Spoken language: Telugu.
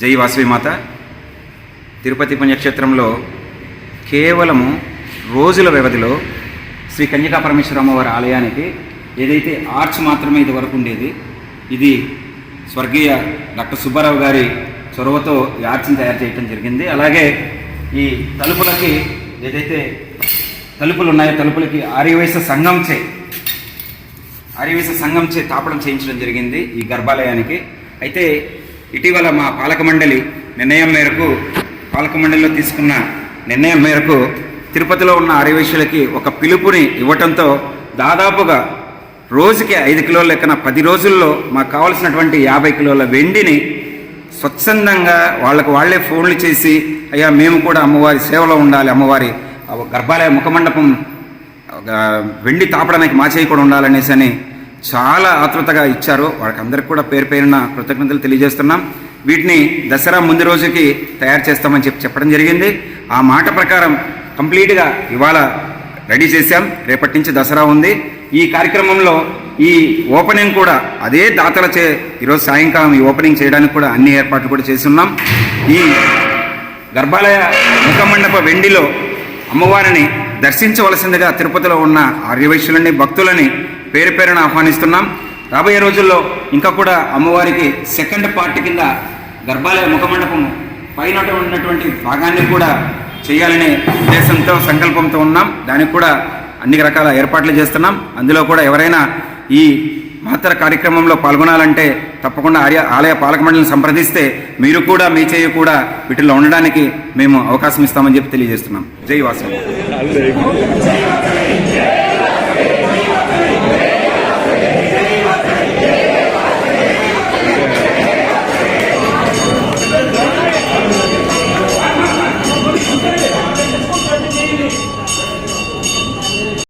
జై వాసవిమాత తిరుపతి పుణ్యక్షేత్రంలో కేవలము రోజుల వ్యవధిలో శ్రీ కన్యకా పరమేశ్వర అమ్మవారి ఆలయానికి ఏదైతే ఆర్చ్ మాత్రమే ఇది వరకు ఉండేది ఇది స్వర్గీయ డాక్టర్ సుబ్బారావు గారి చొరవతో ఈ ఆర్చ్ని తయారు చేయడం జరిగింది. అలాగే ఈ తలుపులకి ఏదైతే తలుపులు ఉన్నాయో తలుపులకి ఆర్యవేశ సంఘంచే ఆర్యవేశ సంఘంచే తాపడం చేయించడం జరిగింది ఈ గర్భాలయానికి. అయితే ఇటీవల మా పాలక మండలి నిర్ణయం మేరకు పాలక మండలిలో తీసుకున్న నిర్ణయం మేరకు తిరుపతిలో ఉన్న ఆర్యవైశ్యులకి ఒక పిలుపుని ఇవ్వటంతో దాదాపుగా రోజుకి ఐదు కిలోల లెక్కన పది రోజుల్లో మాకు కావలసినటువంటి యాభై కిలోల వెండిని స్వచ్ఛందంగా వాళ్ళకు వాళ్ళే ఫోన్లు చేసి అయ్యా మేము కూడా అమ్మవారి సేవలో ఉండాలి అమ్మవారి ఆ గర్భాలయ ముఖమండపం వెండి తాపడానికి మా చేయి కూడా ఉండాలనేసి అని చాలా ఆతృతగా ఇచ్చారు. వాళ్ళకందరికి కూడా పేరు పేరున కృతజ్ఞతలు తెలియజేస్తున్నాం. వీటిని దసరా ముందు రోజుకి తయారు చేస్తామని చెప్పి చెప్పడం జరిగింది. ఆ మాట ప్రకారం కంప్లీట్గా ఇవాళ రెడీ చేశాం. రేపటి నుంచి దసరా ఉంది. ఈ కార్యక్రమంలో ఈ ఓపెనింగ్ కూడా అదే దాతల చే ఈరోజు సాయంకాలం ఈ ఓపెనింగ్ చేయడానికి కూడా అన్ని ఏర్పాట్లు కూడా చేస్తున్నాం. ఈ గర్భాలయ ముఖమండప వెండిలో అమ్మవారిని దర్శించవలసిందిగా తిరుపతిలో ఉన్న ఆర్యవైశ్యులని భక్తులని పేరు పేరున ఆహ్వానిస్తున్నాం. రాబోయే రోజుల్లో ఇంకా కూడా అమ్మవారికి సెకండ్ పార్ట్ కింద గర్భాలయ ముఖమండపము పైన ఉన్నటువంటి భాగాన్ని కూడా చేయాలనే ఉద్దేశంతో సంకల్పంతో ఉన్నాం. దానికి కూడా అన్ని రకాల ఏర్పాట్లు చేస్తున్నాం. అందులో కూడా ఎవరైనా ఈ మహత్తర కార్యక్రమంలో పాల్గొనాలంటే తప్పకుండా ఆర్య ఆలయ పాలక మండలిని సంప్రదిస్తే మీరు కూడా మీ చేయి కూడా వీటిలో ఉండడానికి మేము అవకాశం ఇస్తామని చెప్పి తెలియజేస్తున్నాం. జై వాసు